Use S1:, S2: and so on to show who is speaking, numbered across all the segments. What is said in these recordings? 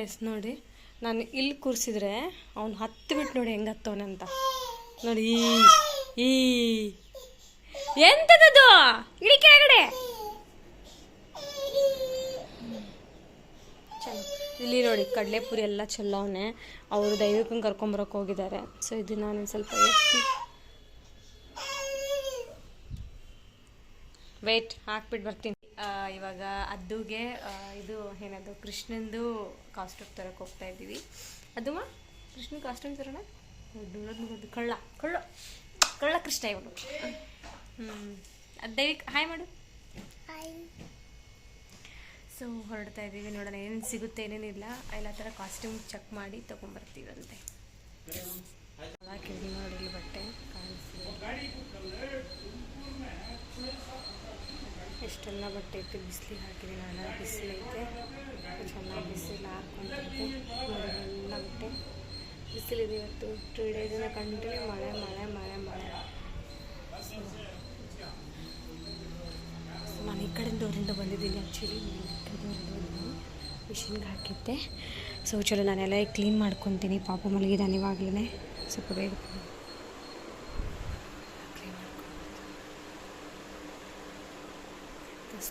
S1: Guys ನೋಡಿ, ನಾನು ಇಲ್ಲಿ ಕೂರಿಸಿದ್ರೆ ಅವನು ಹತ್ತು ಬಿಟ್ಟು ನೋಡಿ ಹೆಂಗೆ ಹತ್ತವನಂತ ಅಂತ. ನೋಡಿ, ಈ ಎಂತದದು? ಇಳಿ ಕೆಳಗಡೆ. ಇಲ್ಲಿ ನೋಡಿ, ಕಡಲೆಪುರಿ ಎಲ್ಲ ಚೆಲ್ಲವನೆ ಅವರು ದೈವಿಕನ್ ಕರ್ಕೊಂಬರಕ್ಕೆ ಹೋಗಿದ್ದಾರೆ. ಸೊ ಇದು ನಾನು ಸ್ವಲ್ಪ ಎತ್ತಿ ವೇಟ್ ಹಾಕ್ಬಿಟ್ಟು ಬರ್ತೀನಿ. ಆ, ಇವಾಗ ಅದ್ದುಗೆ ಇದು ಏನದು ಕೃಷ್ಣಂದು ಕಾಸ್ಟ್ಯೂಮ್ ತರಕ್ಕೆ ಹೋಗ್ತಾ ಇದ್ದೀವಿ. ಅದುಮ್ಮ ಕೃಷ್ಣ ಕಾಸ್ಟ್ಯೂಮ್ ತರೋಣ? ನೋಡೋದು ಕಳ್ಳ ಕಳ್ಳ ಕಳ್ಳ ಕೃಷ್ಣ ಇವನು. ಹ್ಞೂ ಅದು ದೈವಿಕ್ ಹಾಯ್ ಮಾಡು. ಸೊ ಹೊರಡ್ತಾ ಇದ್ದೀವಿ ನೋಡೋಣ ಏನೇನು ಸಿಗುತ್ತೆ ಏನೇನಿಲ್ಲ. ಎಲ್ಲ ಥರ ಕಾಸ್ಟ್ಯೂಮ್ ಚೆಕ್ ಮಾಡಿ ತೊಗೊಂಬರ್ತೀವಂತೆ. ನೋಡಿ ಬಟ್ಟೆ ಕಾಣಿಸ್ತಿದೆ. ಎಷ್ಟೆಲ್ಲ ಬಟ್ಟೆ ಇಟ್ಟು ಬಿಸಿಲಿಗೆ ಹಾಕಿದ್ದೀನಿ ನಾನು. ಬಿಸಿಲೈತೆ ಚೆನ್ನಾಗಿ ಬಿಸಿಲು ಹಾಕ್ಕೊಂತಿರ್ತೆ ನೋಡಿ ಎಲ್ಲ ಬಟ್ಟೆ. ಬಿಸಿಲಿದೆ ಇವತ್ತು. ಟೂ ಡೇಸಿಂದ ಕಂಟಿನ್ಯೂ ಮಳೆ ಮಳೆ ಮಳೆ ಮಳೆ. ನಾನು ಈ ಕಡೆಯಿಂದ ಅವರಿಂದ ಬಂದಿದ್ದೀನಿ ಆ್ಯಕ್ಚುಲಿ ಮಿಷಿನ್ಗೆ ಹಾಕಿದ್ದೆ. ಸೊ ಚಲೋ, ನಾನೆಲ್ಲ ಕ್ಲೀನ್ ಮಾಡ್ಕೊತೀನಿ. ಪಾಪ ಮಲಗಿದ್ದಾನೆ ಇವಾಗಲೇ ಸ್ವಲ್ಪ ಬೇಗ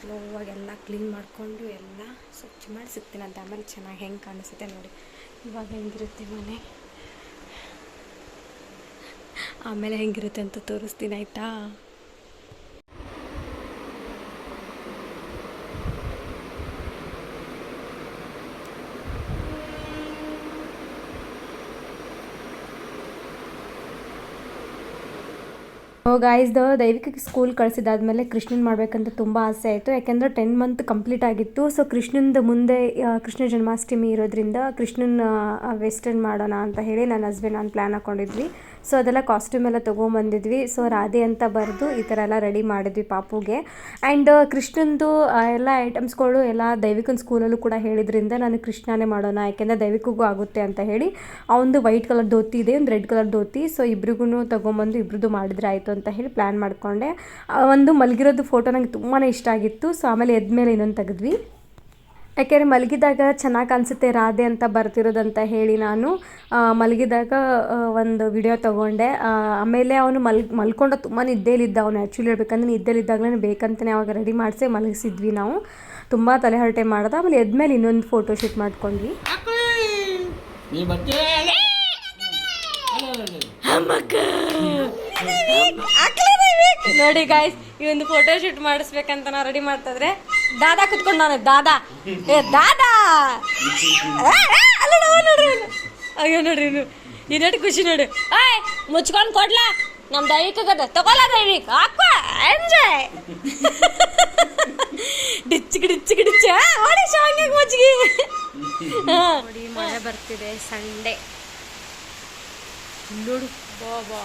S1: ಸ್ಲೋವಾಗಿ ಎಲ್ಲ ಕ್ಲೀನ್ ಮಾಡಿಕೊಂಡು ಎಲ್ಲ ಸ್ವಚ್ಛ ಮಾಡಿ ಸಿಗ್ತೀನಿ ಅಂತ ಆಮೇಲೆ ಚೆನ್ನಾಗಿ ಹೆಂಗೆ ಕಾಣಿಸುತ್ತೆ ನೋಡಿ. ಇವಾಗ ಹೆಂಗಿರುತ್ತೆ ಮನೆ? ಆಮೇಲೆ ಹೆಂಗಿರುತ್ತೆ ಅಂತ ತೋರಿಸ್ತೀನಿ, ಆಯಿತಾ? ಗಾಯ್ಸ್ದು ದೈವಿಕ ಸ್ಕೂಲ್ ಕಳಿಸಿದಾದ್ಮೇಲೆ ಕೃಷ್ಣನ್ ಮಾಡ್ಬೇಕಂತ ತುಂಬಾ ಆಸೆ ಆಯಿತು. ಯಾಕಂದ್ರೆ ಟೆನ್ ಮಂತ್ ಕಂಪ್ಲೀಟ್ ಆಗಿತ್ತು. ಸೊ ಕೃಷ್ಣಂದು ಮುಂದೆ ಕೃಷ್ಣ ಜನ್ಮಾಷ್ಟಮಿ ಇರೋದ್ರಿಂದ ಕೃಷ್ಣನ್ ವೆಸ್ಟರ್ನ್ ಮಾಡೋಣ ಅಂತ ಹೇಳಿ ನನ್ನ ಹಸ್ಬೆಂಡ್ ನಾನು ಪ್ಲ್ಯಾನ್ ಹಾಕೊಂಡಿದ್ವಿ. ಸೊ ಅದೆಲ್ಲ ಕಾಸ್ಟ್ಯೂಮ್ ಎಲ್ಲ ತೊಗೊಂಬಂದಿದ್ವಿ. ಸೊ ರಾಧೆ ಅಂತ ಬರೆದು ಈ ಥರ ಎಲ್ಲ ರೆಡಿ ಮಾಡಿದ್ವಿ ಪಾಪುಗೆ. ಆ್ಯಂಡ್ ಕೃಷ್ಣಂದು ಎಲ್ಲ ಐಟಮ್ಸ್ಗಳು ಎಲ್ಲ ದೈವಿಕನ ಸ್ಕೂಲಲ್ಲೂ ಕೂಡ ಹೇಳಿದ್ರಿಂದ ನಾನು ಕೃಷ್ಣನೇ ಮಾಡೋಣ, ಯಾಕೆಂದರೆ ದೈವಿಕಗೂ ಆಗುತ್ತೆ ಅಂತ ಹೇಳಿ ಅವನದು ವೈಟ್ ಕಲರ್ ಧೋತಿ ಇದೆ, ಒಂದು ರೆಡ್ ಕಲರ್ ಧೋತಿ. ಸೊ ಇಬ್ರಿಗೂ ತೊಗೊಂಬಂದು ಇಬ್ರದ್ದು ಮಾಡಿದ್ರೆ ಆಯಿತು ಅಂತ ಹೇಳಿ ಪ್ಲ್ಯಾನ್ ಮಾಡಿಕೊಂಡೆ. ಒಂದು ಮಲಗಿರೋದು ಫೋಟೋ ನಂಗೆ ತುಂಬಾ ಇಷ್ಟ ಆಗಿತ್ತು. ಸೊ ಆಮೇಲೆ ಎದ್ಮೇಲೆ ಇನ್ನೊಂದು ತೆಗೆದ್ವಿ. ಯಾಕೆಂದರೆ ಮಲಗಿದಾಗ ಚೆನ್ನಾಗಿ ಕಾಣಿಸುತ್ತೆ ರಾಧೆ ಅಂತ ಬರ್ತಿರೋದಂತ ಹೇಳಿ ನಾನು. ಮಲಗಿದಾಗ ಒಂದು ವಿಡಿಯೋ ತೊಗೊಂಡೆ. ಆಮೇಲೆ ಅವನು ಮಲ್ ಮಲ್ಕೊಂಡ ತುಂಬ ನಿದ್ದೆಲಿದ್ದ ಅವನು. ಆ್ಯಕ್ಚುಲಿ ಹೇಳ್ಬೇಕಂದ್ರೆ ನಿದ್ದೆಲಿದ್ದಾಗಲೇ ಬೇಕಂತಲೇ ಅವಾಗ ರೆಡಿ ಮಾಡಿಸಿ ಮಲಗಿಸಿದ್ವಿ ನಾವು. ತುಂಬ ತಲೆಹರಟೆ ಮಾಡ್ದೆ. ಆಮೇಲೆ ಎದ್ಮೇಲೆ ಇನ್ನೊಂದು ಫೋಟೋ ಶೂಟ್ ಮಾಡ್ಕೊಂಡ್ವಿ.
S2: ನೀ ಬರ್ತೀಯ
S1: ನೋಡಿ ಗಾಯ್ಸ್ ಈ ಒಂದು ಫೋಟೋ ಶೂಟ್ ಮಾಡಿಸ್ಬೇಕಂತ ನಾ ರೆಡಿ ಮಾಡ್ತಿದ್ರೆ ದಾದಾ ಕುತ್ಕೊಂಡು ನಾನು ದಾದಾ. ಏ ದಾದಾ. ಅಲ್ಲ ನೋಡು, ನೋಡ್ರಿ. ಅಯ್ಯೋ ನೋಡ್ರಿ ಇನ್ನು ಇನ್ನೆಷ್ಟು ಖುಷಿ ನೋಡಿ. ಆಯ್ ಮುಚ್ಕೊಂಡು ಕೊಡ್ಲಾ? ನಮ್ ದೈವಿಕದ ತಗೊಲ್ಲ ದೈವಿಕ ಹಾಕೋ ಎಂಜಾಯ್ ಡಿಚ್ಚಿಗೆ ಡಿಚ್ಚಿಗೆ ಡಿಚ್ಚ ಓಡಿ ಶಾಂಗಿಗೆ ನೋಡಿ ಮಳೆ ಬರ್ತಿದೆ ಸಂಡೆ ನೋಡು ಬಾ ಬಾ.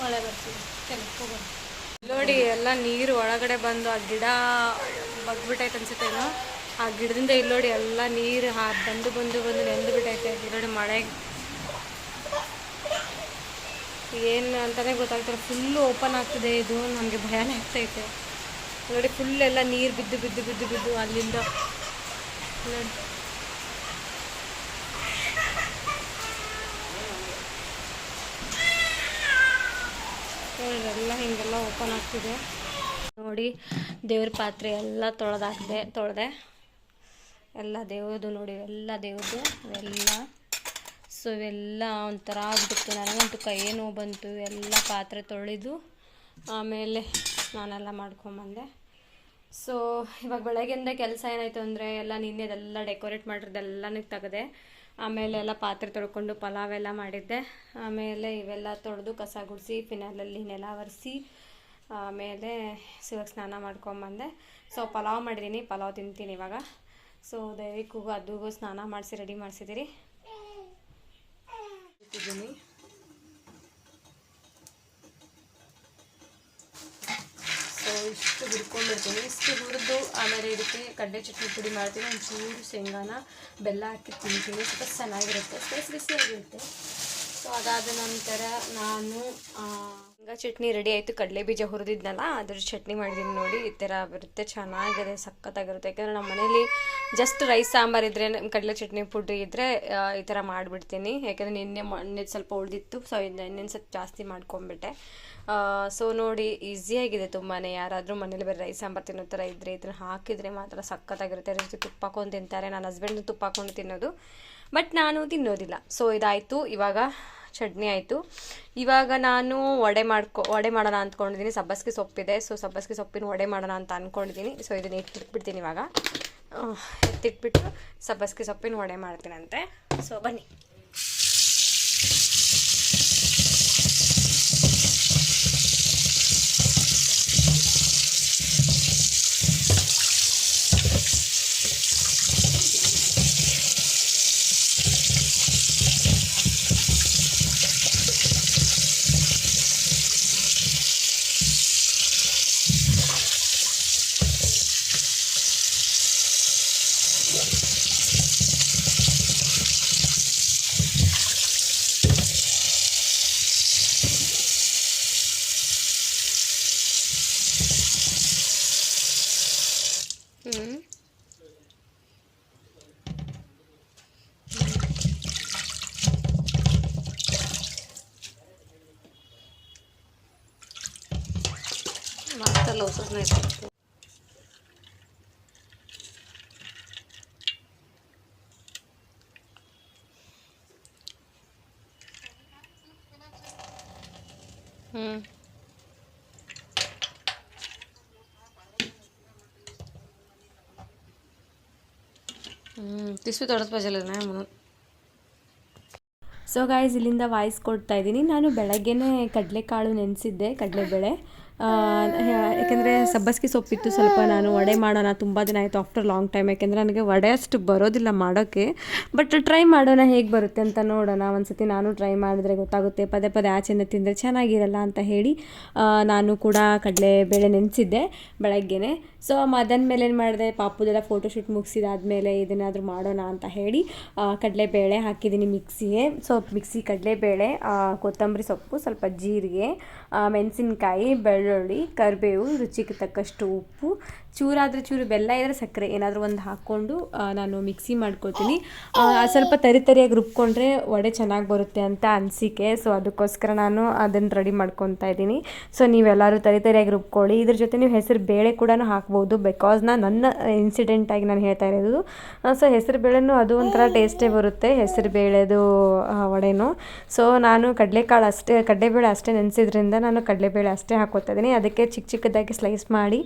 S1: ಮಳೆ ಬರ್ತಿದೆ. ನೋಡಿ ಎಲ್ಲ ನೀರು ಒಳಗಡೆ ಬಂದು ಆ ಗಿಡ ಬಗ್ಬಿಟ್ಟೈತೆ ಅನ್ಸುತ್ತೇನೋ ಆ ಗಿಡದಿಂದ ಇಲ್ಲಿ ನೋಡಿ ಎಲ್ಲ ನೀರು ಹಾ ಬಂದು ಬಂದು ಬಂದು ನೆಂದು ಬಿಟ್ಟೈತೆ. ಇಲ್ಲಿ ನೋಡಿ ಮಳೆ. ಏನು ಅಂತಾನೆ ಗೊತ್ತಾಗ್ತಿಲ್ಲ. ಫುಲ್ಲು ಓಪನ್ ಆಗ್ತಿದೆ ಇದು. ನನಗೆ ಭಯನೇ ಆಗ್ತೈತೆ. ನೋಡಿ ಫುಲ್ ಎಲ್ಲ ನೀರು ಬಿದ್ದು ಬಿದ್ದು ಬಿದ್ದು ಬಿದ್ದು ಅಲ್ಲಿಂದ. ನೋಡಿ. ಎಲ್ಲ ಹಿಂಗೆಲ್ಲ ಓಪನ್ ಆಗ್ತಿದೆ. ನೋಡಿ, ದೇವ್ರ ಪಾತ್ರೆ ಎಲ್ಲ ತೊಳೆದಾಕ್ದೆ ತೊಳೆದೆ. ಎಲ್ಲ ದೇವ್ರದ್ದು ನೋಡಿ, ಎಲ್ಲ ದೇವ್ರದು ಇವೆಲ್ಲ ಸೊ ಇವೆಲ್ಲ ಒಂಥರ ಆಗ್ಬಿಟ್ಟು ನನಗಂತೂ ಕೈ ನೋವು ಬಂತು. ಎಲ್ಲ ಪಾತ್ರೆ ತೊಳೆದು ಆಮೇಲೆ ನಾನೆಲ್ಲ ಮಾಡ್ಕೊಂಬಂದೆ. ಸೊ ಇವಾಗ ಬೆಳಗ್ಗೆಯಿಂದ ಕೆಲಸ ಏನಾಯಿತು ಅಂದರೆ, ಎಲ್ಲ ನಿನ್ನೆದೆಲ್ಲ ಡೆಕೋರೇಟ್ ಮಾಡಿರೋದೆಲ್ಲನೂ ತೆಗೆದೆ. ಆಮೇಲೆ ಎಲ್ಲ ಪಾತ್ರೆ ತೊಳ್ಕೊಂಡು ಪಲಾವ್ ಎಲ್ಲ ಮಾಡಿದ್ದೆ. ಆಮೇಲೆ ಇವೆಲ್ಲ ತೊಳೆದು ಕಸ ಗುಡಿಸಿ ಫಿನಾಲಲ್ಲಿ ನೆಲ ಒರೆಸಿ, ಆಮೇಲೆ ಶಿವಕ್ಕೆ ಸ್ನಾನ ಮಾಡ್ಕೊಂಬಂದೆ. ಸೊ ಪಲಾವ್ ಮಾಡಿದ್ದೀನಿ ಪಲಾವ್ ತಿಂತೀನಿ ಇವಾಗ. ಸೊ ದೈವಿಕಗೂ ಅದುಗೂ ಸ್ನಾನ ಮಾಡಿಸಿ ರೆಡಿ ಮಾಡಿಸಿದ್ದೀರಿ ಇಟ್ಟಿದ್ದೀನಿ ಸೊ ಇಷ್ಟು ಹುರ್ಕೊಂಡ್ಬಿಡ್ತೀನಿ ಇಷ್ಟು ಹುರಿದು ಆಮೇಲೆ ಇದಕ್ಕೆ ಕಡಲೆ ಚಟ್ನಿ ಪುಡಿ ಮಾಡ್ತೀನಿ. ಒಂಚೂರು ಶೇಂಗಾನ ಬೆಲ್ಲ ಹಾಕಿ ತಿಂತೀನಿ. ಸ್ವಲ್ಪ ಚೆನ್ನಾಗಿರುತ್ತೆ. ಬಿಸಿ ಬಿಸಿಯಾಗಿರುತ್ತೆ. ಸೊ ಅದಾದ ನಂತರ ನಾನು ಶೇಂಗಾ ಚಟ್ನಿ ರೆಡಿ ಆಯಿತು, ಕಡಲೆ ಬೀಜ ಹುರಿದಿದ್ನಲ್ಲ, ಅದ್ರ ಚಟ್ನಿ ಮಾಡಿದ್ದೀನಿ ನೋಡಿ, ಈ ಥರ ಬರುತ್ತೆ, ಚೆನ್ನಾಗಿದೆ, ಸಖತ್ತಾಗಿರುತ್ತೆ. ಯಾಕಂದರೆ ನಮ್ಮ ಮನೇಲಿ ಜಸ್ಟ್ ರೈಸ್ ಸಾಂಬಾರು ಇದ್ದರೆ ಕಡಲೆ ಚಟ್ನಿ ಫುಡ್ ಇದ್ದರೆ ಈ ಥರ ಮಾಡಿಬಿಡ್ತೀನಿ. ಯಾಕಂದರೆ ನಿನ್ನೆ ಮೊನ್ನೆ ಸ್ವಲ್ಪ ಉಳಿದಿತ್ತು ಸೊ ಇನ್ನೇನು ಸ್ವಲ್ಪ ಜಾಸ್ತಿ ಮಾಡ್ಕೊಂಬಿಟ್ಟೆ ಸೊ ನೋಡಿ ಈಸಿಯಾಗಿದೆ ತುಂಬಾ ಯಾರಾದರೂ ಮನೇಲಿ ಬೇರೆ ರೈಸ್ ಸಾಂಬಾರು ತಿನ್ನೋ ಥರ ಇದ್ದರೆ ಇದನ್ನು ಹಾಕಿದರೆ ಮಾತ್ರ ಸಖತ್ತಾಗಿರುತ್ತೆ. ಅದ್ರ ಜೊತೆ ತುಪ್ಪ ಹಾಕೊಂಡು ತಿಂತಾರೆ. ನನ್ನ ಹಸ್ಬೆಂಡ್ ತುಪ್ಪ ಹಾಕೊಂಡು ತಿನ್ನೋದು ಬಟ್ ನಾನು ತಿನ್ನೋದಿಲ್ಲ. ಸೊ ಇದಾಯಿತು, ಇವಾಗ ಚಟ್ನಿ ಆಯಿತು. ಇವಾಗ ನಾನು ವಡೆ ಮಾಡ್ಕೊ, ವಡೆ ಮಾಡೋಣ ಅಂದ್ಕೊಂಡಿದ್ದೀನಿ. ಸಬ್ಬಸ್ಗೆ ಸೊಪ್ಪಿದೆ. ಸೊ ಸಬ್ಬಸ್ಗೆ ಸೊಪ್ಪಿನ ವಡೆ ಮಾಡೋಣ ಅಂತ ಅಂದ್ಕೊಂಡಿದ್ದೀನಿ. ಸೊ ಇದನ್ನು ಎತ್ತಿಟ್ಬಿಡ್ತೀನಿ ಇವಾಗ. ಎತ್ತಿಟ್ಬಿಟ್ಟು ಸಬ್ಬಸ್ಗೆ ಸೊಪ್ಪಿನ ವಡೆ ಮಾಡ್ತೀನಂತೆ. ಸೊ ಬನ್ನಿ ಹ್ಞೂ ಹ್ಮ್ ಹ್ಮ್ ಹ್ಞೂ ಸೊ ಗಾಯ್ಸ್ ಇಲ್ಲಿಂದ ವಾಯ್ಸ್ ಕೊಡ್ತಾ ಇದ್ದೀನಿ. ನಾನು ಬೆಳಗ್ಗೆನೇ ಕಡಲೆಕಾಳು ನೆನೆಸಿದ್ದೆ ಕಡಲೆಬೇಳೆ. ಯಾಕೆಂದರೆ ಸಬ್ಬಸ್ಗೆ ಸೊಪ್ಪಿತ್ತು ಸ್ವಲ್ಪ ನಾನು ವಡೆ ಮಾಡೋಣ, ತುಂಬ ದಿನ ಆಯಿತು ಆಫ್ಟರ್ ಲಾಂಗ್ ಟೈಮ್ ಯಾಕೆಂದರೆ ನನಗೆ ವಡೆ ಅಷ್ಟು ಬರೋದಿಲ್ಲ ಮಾಡೋಕ್ಕೆ ಬಟ್ ಟ್ರೈ ಮಾಡೋಣ, ಹೇಗೆ ಬರುತ್ತೆ ಅಂತ ನೋಡೋಣ. ಒಂದು ಸತಿ ನಾನು ಟ್ರೈ ಮಾಡಿದ್ರೆ ಗೊತ್ತಾಗುತ್ತೆ. ಪದೇ ಪದೇ ಆಚೆಯಿಂದ ತಿಂದರೆ ಚೆನ್ನಾಗಿರಲ್ಲ ಅಂತ ಹೇಳಿ ನಾನು ಕೂಡ ಕಡಲೆ ಬೇಳೆ ನೆನೆಸಿದ್ದೆ ಬೆಳಗ್ಗೆನೆ. ಸೊ ಮದನ್ ಮೇಲೆ ಏನು ಮಾಡಿದೆ? ಪಾಪುದೆಲ್ಲ ಫೋಟೋಶೂಟ್ ಮುಗಿಸಿದಾದ್ಮೇಲೆ ಇದನ್ನಾದರೂ ಮಾಡೋಣ ಅಂತ ಹೇಳಿ ಕಡಲೆ ಕಡಲೆಬೇಳೆ ಹಾಕಿದ್ದೀನಿ ಮಿಕ್ಸಿಗೆ. ಸೊ ಮಿಕ್ಸಿ ಕಡಲೆಬೇಳೆ ಕೊತ್ತಂಬರಿ ಸೊಪ್ಪು, ಸ್ವಲ್ಪ ಜೀರಿಗೆ ಮೆಣಸಿನ್ಕಾಯಿ, ಬೆಳ್ಳುಳ್ಳಿ ಕರಿಬೇವು, ರುಚಿಗೆ ತಕ್ಕಷ್ಟು ಉಪ್ಪು. ಚೂರಾದರೆ ಚೂರು ಬೆಲ್ಲ ಇದ್ದರೆ ಸಕ್ಕರೆ. ಏನಾದರೂ ಒಂದು ಹಾಕ್ಕೊಂಡು ನಾನು ಮಿಕ್ಸಿ ಮಾಡ್ಕೊತೀನಿ. ಸ್ವಲ್ಪ ತರಿ ತರಿಯಾಗಿ ರುಬ್ಕೊಂಡ್ರೆ ವಡೆ ಚೆನ್ನಾಗಿ ಬರುತ್ತೆ ಅಂತ ಅನಿಸಿಕೆ. ಸೊ ಅದಕ್ಕೋಸ್ಕರ ನಾನು ಅದನ್ನು ರೆಡಿ ಮಾಡ್ಕೊತಾ ಇದ್ದೀನಿ. ಸೊ ನೀವೆಲ್ಲರೂ ತರಿ ತರಿಯಾಗಿ ರುಬ್ಕೊಳ್ಳಿ. ಇದ್ರ ಜೊತೆ ನೀವು ಹೆಸರು ಬೇಳೆ ಕೂಡ ಹಾಕ್ಬೋದು. ಬಿಕಾಸ್ ನಾನು ನನ್ನ ಇನ್ಸಿಡೆಂಟಾಗಿ ನಾನು ಹೇಳ್ತಾ ಇರೋದು. ಸೊ ಹೆಸರು ಬೇಳೆನೂ ಅದು ಒಂಥರ ಟೇಸ್ಟೇ ಬರುತ್ತೆ. ಹೆಸರು ಬೇಳೆದು ವಡೆನೂ. ಸೊ ನಾನು ಕಡಲೆಕಾಳು ಅಷ್ಟೇ, ಕಡಲೆಬೇಳೆ ಅಷ್ಟೇ ನೆನೆಸಿದ್ರಿಂದ ನಾನು ಕಡಲೆಬೇಳೆ ಅಷ್ಟೇ ಹಾಕ್ಕೊತಾ ಇದ್ದೀನಿ ಅದಕ್ಕೆ ಚಿಕ್ಕ ಚಿಕ್ಕದಾಗಿ ಸ್ಲೈಸ್ ಮಾಡಿ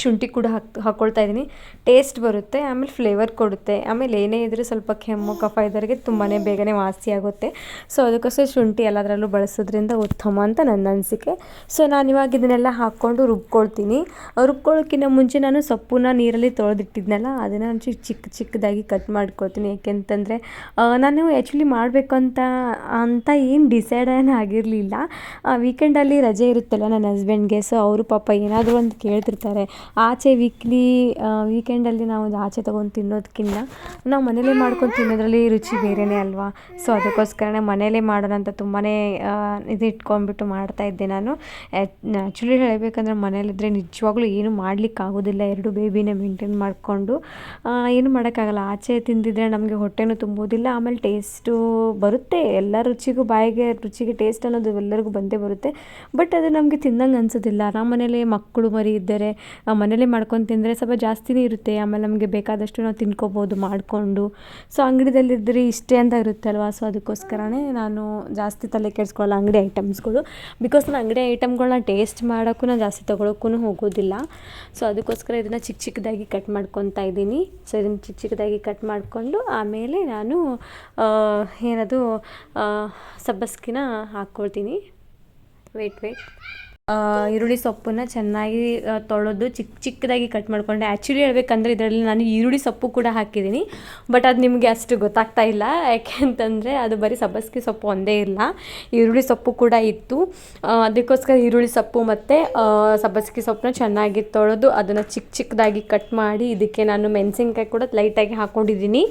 S1: ಶುಂಠಿ ಕೂಡ ಹಾಕಿ ಹಾಕ್ಕೊಳ್ತಾ ಇದ್ದೀನಿ. ಟೇಸ್ಟ್ ಬರುತ್ತೆ, ಆಮೇಲೆ ಫ್ಲೇವರ್ ಕೊಡುತ್ತೆ. ಆಮೇಲೆ ಏನೇ ಇದ್ರೂ ಸ್ವಲ್ಪ ಕೆಮ್ಮು, ಕಫ ಇದ್ದವರಿಗೆ ತುಂಬಾ ಬೇಗನೆ ವಾಸಿ ಆಗುತ್ತೆ. ಸೊ ಅದಕ್ಕೋಸ್ಕರ ಶುಂಠಿ ಎಲ್ಲದರಲ್ಲೂ ಬಳಸೋದ್ರಿಂದ ಉತ್ತಮ ಅಂತ ನನ್ನ ಅನಿಸಿಕೆ. ಸೊ ನಾನು ಇವಾಗ ಇದನ್ನೆಲ್ಲ ಹಾಕ್ಕೊಂಡು ರುಬ್ಕೊಳ್ತೀನಿ. ರುಬ್ಕೊಳ್ಳೋಕ್ಕಿಂತ ಮುಂಚೆ ನಾನು ಸೊಪ್ಪನ್ನ ನೀರಲ್ಲಿ ತೊಳೆದಿಟ್ಟಿದ್ನಲ್ಲ, ಅದನ್ನು ಚಿಕ್ಕ ಚಿಕ್ಕ ಚಿಕ್ಕದಾಗಿ ಕಟ್ ಮಾಡ್ಕೊಳ್ತೀನಿ. ಯಾಕೆಂತಂದರೆ ನಾನು ಆ್ಯಕ್ಚುಲಿ ಮಾಡಬೇಕು ಅಂತ ಅಂತ ಏನು ಡಿಸೈಡ್ ಏನು ಆಗಿರಲಿಲ್ಲ. ವೀಕೆಂಡಲ್ಲಿ ರಜೆ ಇರುತ್ತಲ್ಲ ನನ್ನ ಹಸ್ಬೆಂಡ್ಗೆ ಸೊ ಅವರು ಪಾಪ ಏನಾದರೂ ಒಂದು ಕೇಳ್ತಿರ್ತಾರೆ. ಆಚೆ ವೀಕ್ಲಿ ವೀಕೆಂಡಲ್ಲಿ ನಾವು ಆಚೆ ತೊಗೊಂಡು ತಿನ್ನೋದಕ್ಕಿಂತ ನಾವು ಮನೇಲೇ ಮಾಡ್ಕೊಂಡು ತಿನ್ನೋದ್ರಲ್ಲಿ ರುಚಿ ಬೇರೆಯೇ ಅಲ್ವಾ? ಸೊ ಅದಕ್ಕೋಸ್ಕರನೇ ಮನೇಲೇ ಮಾಡೋಣ ಅಂತ ತುಂಬಾ ಇದು ಇಟ್ಕೊಂಡ್ಬಿಟ್ಟು ಮಾಡ್ತಾ ಇದ್ದೆ ನಾನು. ಆ್ಯಕ್ಚುಲಿ ಹೇಳಬೇಕಂದ್ರೆ ಮನೇಲಿದ್ದರೆ ನಿಜವಾಗ್ಲೂ ಏನು ಮಾಡಲಿಕ್ಕಾಗೋದಿಲ್ಲ. ಎರಡು ಬೇಬಿನೇ ಮೇಂಟೈನ್ ಮಾಡಿಕೊಂಡು ಏನು ಮಾಡೋಕ್ಕಾಗಲ್ಲ. ಆಚೆ ತಿಂದಿದ್ರೆ ನಮಗೆ ಹೊಟ್ಟೆನೂ ತುಂಬೋದಿಲ್ಲ, ಆಮೇಲೆ ಟೇಸ್ಟು ಬರುತ್ತೆ. ಎಲ್ಲ ರುಚಿಗೂ ಬಾಯಿಗೆ ರುಚಿಗೆ ಟೇಸ್ಟ್ ಅನ್ನೋದು ಎಲ್ಲರಿಗೂ ಬಂದೇ ಬರುತ್ತೆ. ಬಟ್ ಅದು ನಮಗೆ ತಿನ್ನಂಗೆ ಅನಿಸೋದಿಲ್ಲ. ನಮ್ಮ ಮನೇಲಿ ಮಕ್ಕಳು ಮರಿ ಇದ್ದರೆ ಮನೇಲೇ ಮಾಡ್ಕೊಂಡು ತಿಂದರೆ ಸ್ವಲ್ಪ ಜಾಸ್ತಿನೇ ಇರುತ್ತೆ. ಆಮೇಲೆ ನಮಗೆ ಬೇಕಾದಷ್ಟು ನಾವು ತಿನ್ಕೋಬೋದು, ಮಾಡಿಕೊಂಡು. ಸೊ ಅಂಗಡಿದಲ್ಲಿದ್ದರೆ ಇಷ್ಟೇ ಅಂತ ಇರುತ್ತೆ ಅಲ್ವಾ ಸೊ ಅದಕ್ಕೋಸ್ಕರನೇ ನಾನು ಜಾಸ್ತಿ ತಲೆ ಕೆಡಿಸ್ಕೊಳ್ಳಲ್ಲ ಅಂಗಡಿ ಐಟಮ್ಸ್ಗಳು. ಬಿಕಾಸ್ ನಾನು ಅಂಗಡಿ ಐಟಮ್ಗಳನ್ನ ಟೇಸ್ಟ್ ಮಾಡೋಕ್ಕೂ ನಾನು ಜಾಸ್ತಿ ತೊಗೊಳಕ್ಕೂ ಹೋಗೋದಿಲ್ಲ. ಸೊ ಅದಕ್ಕೋಸ್ಕರ ಇದನ್ನು ಚಿಕ್ಕ ಚಿಕ್ಕದಾಗಿ ಕಟ್ ಮಾಡ್ಕೊತಾ ಇದ್ದೀನಿ. ಸೊ ಇದನ್ನು ಚಿಕ್ಕ ಚಿಕ್ಕದಾಗಿ ಕಟ್ ಮಾಡಿಕೊಂಡು ಆಮೇಲೆ ನಾನು ಏನದು ಸಬ್ಬಸ್ಗಿನ ಹಾಕ್ಕೊಳ್ತೀನಿ. ವೆಯ್ಟ್ ವೆಯ್ಟ್ ಈರುಳ್ಳಿ ಸೊಪ್ಪನ್ನು ಚೆನ್ನಾಗಿ ತೊಳೆದು ಚಿಕ್ಕ ಚಿಕ್ಕದಾಗಿ ಕಟ್ ಮಾಡಿಕೊಂಡೆ. ಆ್ಯಕ್ಚುಲಿ ಹೇಳ್ಬೇಕಂದ್ರೆ ಇದರಲ್ಲಿ ನಾನು ಈರುಳ್ಳಿ ಸೊಪ್ಪು ಕೂಡ ಹಾಕಿದ್ದೀನಿ. ಬಟ್ ಅದು ನಿಮಗೆ ಅಷ್ಟು ಗೊತ್ತಾಗ್ತಾ ಇಲ್ಲ. ಯಾಕೆ ಅಂತಂದರೆ ಅದು ಬರೀ ಸಬ್ಬಸ್ಗೆ ಸೊಪ್ಪು ಒಂದೇ ಇಲ್ಲ. ಈರುಳ್ಳಿ ಸೊಪ್ಪು ಕೂಡ ಇತ್ತು. ಅದಕ್ಕೋಸ್ಕರ ಈರುಳ್ಳಿ ಸೊಪ್ಪು ಮತ್ತು ಸಬ್ಬಸ್ಗೆ ಸೊಪ್ಪನ್ನ ಚೆನ್ನಾಗಿ ತೊಳೆದು ಅದನ್ನು ಚಿಕ್ಕ ಚಿಕ್ಕದಾಗಿ ಕಟ್ ಮಾಡಿ ಇದಕ್ಕೆ ನಾನು ಮೆಣಸಿನ್ಕಾಯಿ ಕೂಡ ಲೈಟಾಗಿ ಹಾಕ್ಕೊಂಡಿದ್ದೀನಿ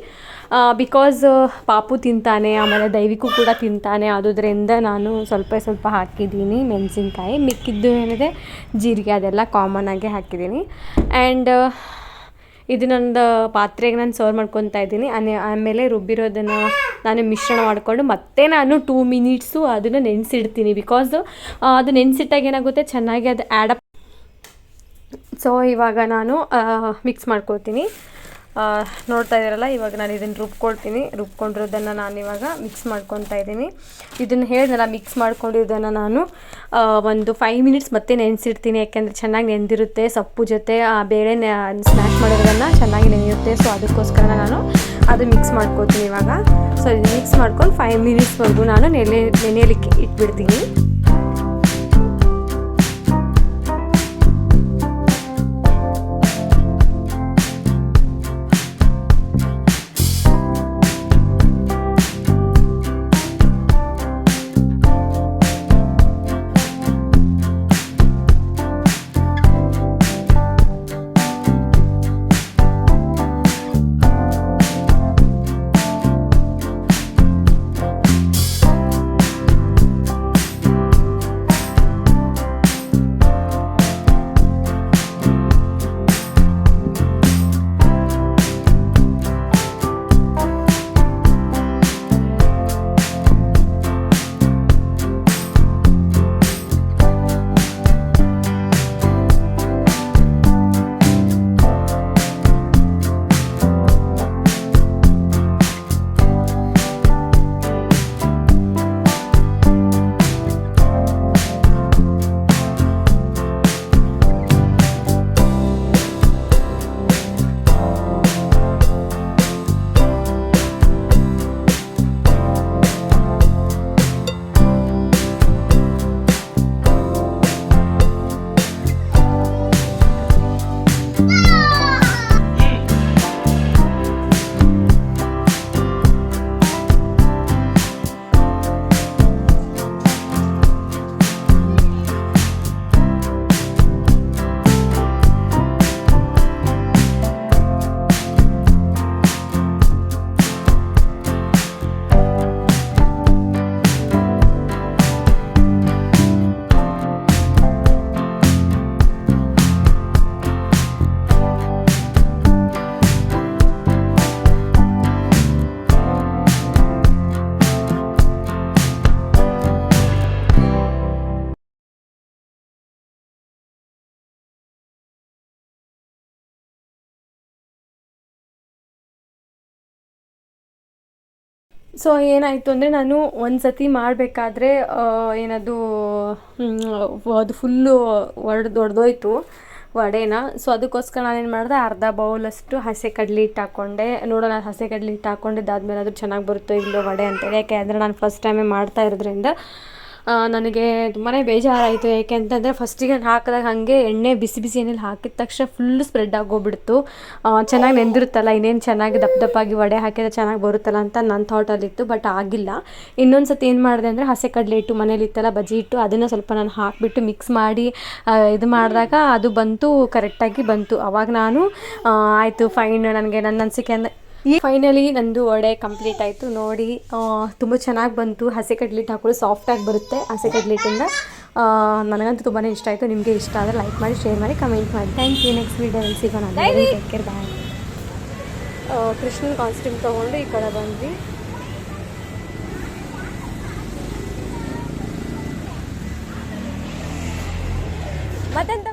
S1: ಬಿಕಾಸ್ ಪಾಪು ತಿಂತಾನೆ, ಆಮೇಲೆ ದೈವಿಕೂ ಕೂಡ ತಿಂತಾನೆ. ಆದುದರಿಂದ ನಾನು ಸ್ವಲ್ಪ ಸ್ವಲ್ಪ ಹಾಕಿದ್ದೀನಿ ಮೆಣಸಿನ್ಕಾಯಿ. ಮಿಕ್ಕಿದ್ದು ಏನಿದೆ? ಜೀರಿಗೆ ಅದೆಲ್ಲ ಕಾಮನ್ ಆಗಿ ಹಾಕಿದ್ದೀನಿ. ಆ್ಯಂಡ್ ಇದು ನಂದು ಪಾತ್ರೆಗೆ ನಾನು ಸರ್ವ್ ಮಾಡ್ಕೊತಾ ಇದ್ದೀನಿ. ಅನೇ ಆಮೇಲೆ ರುಬ್ಬಿರೋದನ್ನು ನಾನು ಮಿಶ್ರಣ ಮಾಡಿಕೊಂಡು ಮತ್ತೆ ನಾನು ಟೂ ಮಿನಿಟ್ಸು ಅದನ್ನು ನೆನೆಸಿಡ್ತೀನಿ ಬಿಕಾಸ್ ಅದು ನೆನೆಸಿಟ್ಟಾಗ ಏನಾಗುತ್ತೆ? ಚೆನ್ನಾಗಿ ಅದು ಆ್ಯಡಪ್ ಸೊ ಇವಾಗ ನಾನು ಮಿಕ್ಸ್ ಮಾಡ್ಕೊಳ್ತೀನಿ ಆ, ನೋಡ್ತಾ ಇದ್ದೀರಲ್ಲ, ಇವಾಗ ನಾನು ಇದನ್ನು ರುಬ್ಕೊಳ್ತೀನಿ. ರುಬ್ಕೊಂಡಿರೋದನ್ನು ನಾನು ಇವಾಗ ಮಿಕ್ಸ್ ಮಾಡ್ಕೊತಾ ಇದ್ದೀನಿ. ಇದನ್ನು ಹೇಳಿದ್ನಲ್ಲ ಮಿಕ್ಸ್ ಮಾಡ್ಕೊಂಡಿರೋದನ್ನು ನಾನು ಒಂದು ಫೈವ್ ಮಿನಿಟ್ಸ್ ಮತ್ತೆ ನೆನೆಸಿಡ್ತೀನಿ. ಯಾಕೆಂದರೆ ಚೆನ್ನಾಗಿ ನೆಂದಿರುತ್ತೆ ಸೊಪ್ಪು ಜೊತೆ, ಆ, ಬೇಳೆ ಸ್ನ್ಯಾಕ್ ಮಾಡಿರೋದನ್ನು ಚೆನ್ನಾಗಿ ನೆನೆಯುತ್ತೆ. ಸೊ ಅದಕ್ಕೋಸ್ಕರ ನಾನು ಅದು ಮಿಕ್ಸ್ ಮಾಡ್ಕೊತೀನಿ ಇವಾಗ. ಸೊ ಇದು ಮಿಕ್ಸ್ ಮಾಡ್ಕೊಂಡು ಫೈವ್ ಮಿನಿಟ್ಸ್ವರೆಗೂ ನಾನು ನೆನೆ ನೆನೆಯಲಿಕ್ಕೆ ಇಟ್ಬಿಡ್ತೀನಿ. ಸೊ ಏನಾಯಿತು ಅಂದರೆ ನಾನು ಒಂದು ಸತಿ ಮಾಡಬೇಕಾದ್ರೆ ಏನದು ಅದು ಫುಲ್ಲು ಒಡೆದು ಒಡೆದೋಯ್ತು ವಡೆನ. ಸೊ ಅದಕ್ಕೋಸ್ಕರ ನಾನೇನು ಮಾಡಿದೆ, ಅರ್ಧ ಬೌಲಷ್ಟು ಹಸೆ ಕಡಲೆ ಹಿಟ್ಟು ಹಾಕ್ಕೊಂಡೆ ನೋಡೋಣ, ಹಸೆ ಕಡಲೆ ಹಿಟ್ಟು ಹಾಕ್ಕೊಂಡಿದ್ದಾದ್ಮೇಲೆ ಅದು ಚೆನ್ನಾಗಿ ಬರುತ್ತೋ ಇಲ್ಲೋ ವಡೆ ಅಂತೇಳಿ. ಯಾಕೆ ಅಂದರೆ ನಾನು ಫಸ್ಟ್ ಟೈಮೇ ಮಾಡ್ತಾ ಇರೋದ್ರಿಂದ ನನಗೆ ತುಂಬಾ ಬೇಜಾರಾಯಿತು. ಯಾಕೆ ಅಂತಂದರೆ ಫಸ್ಟಿಗೆ ಹಾಕಿದಾಗ ಹಾಗೆ ಎಣ್ಣೆ ಬಿಸಿ ಬಿಸಿ ಏನಿಲ್ಲ ಹಾಕಿದ ತಕ್ಷಣ ಫುಲ್ಲು ಸ್ಪ್ರೆಡ್ ಆಗೋಗ್ಬಿಡ್ತು. ಚೆನ್ನಾಗಿ ನೆಂದಿರುತ್ತಲ್ಲ ಇನ್ನೇನು ಚೆನ್ನಾಗಿ ದಪ್ಪ ದಪ್ಪಾಗಿ ವಡೆ ಹಾಕಿದ್ರೆ ಚೆನ್ನಾಗಿ ಬರುತ್ತಲ್ಲ ಅಂತ ನನ್ನ ಥಾಟಲ್ಲಿತ್ತು ಬಟ್ ಆಗಿಲ್ಲ. ಇನ್ನೊಂದು ಸತಿ ಏನು ಮಾಡಿದೆ ಅಂದರೆ ಹಸೆ ಕಡಲೆ ಇಟ್ಟು ಮನೇಲಿ ಇತ್ತಲ್ಲ ಬಜ್ಜಿ ಇಟ್ಟು ಅದನ್ನು ಸ್ವಲ್ಪ ನಾನು ಹಾಕಿಬಿಟ್ಟು ಮಿಕ್ಸ್ ಮಾಡಿ ಇದು ಮಾಡಿದಾಗ ಅದು ಬಂತು ಕರೆಕ್ಟಾಗಿ ಬಂತು. ಅವಾಗ ನಾನು ಆಯಿತು ಫೈನ್ ನನಗೆ ನನ್ನ ಅನಿಸಿಕೆ ಅಂದರೆ ಈ ಫೈನಲಿ ನಂದು ವಡೆ ಕಂಪ್ಲೀಟ್ ಆಯಿತು. ನೋಡಿ ತುಂಬ ಚೆನ್ನಾಗಿ ಬಂತು. ಹಸಿ ಕಡ್ಲಿಟ್ಟು ಹಾಕೊಳ್ಳಿ ಸಾಫ್ಟಾಗಿ ಬರುತ್ತೆ ಹಸಿ ಕಡ್ಲಿಟ್ಟಿಂದ ನನಗಂತೂ ತುಂಬಾ ಇಷ್ಟ ಆಯಿತು. ನಿಮಗೆ ಇಷ್ಟ ಆದರೆ ಲೈಕ್ ಮಾಡಿ ಶೇರ್ ಮಾಡಿ ಕಮೆಂಟ್ ಮಾಡಿ. ಥ್ಯಾಂಕ್ ಯು ನೆಕ್ಸ್ಟ್ ವೀಡಿಯೋದಲ್ಲಿ ಸಿಗೋಣ. ಟೇಕ್ ಬಾಯ್ ಕೃಷ್ಣನ್ ಕಾಸ್ಟ್ಯೂಮ್ ತೊಗೊಂಡು ಈ ಕಡೆ ಬಂದ್ವಿ. ಮತ್ತೆಂತ?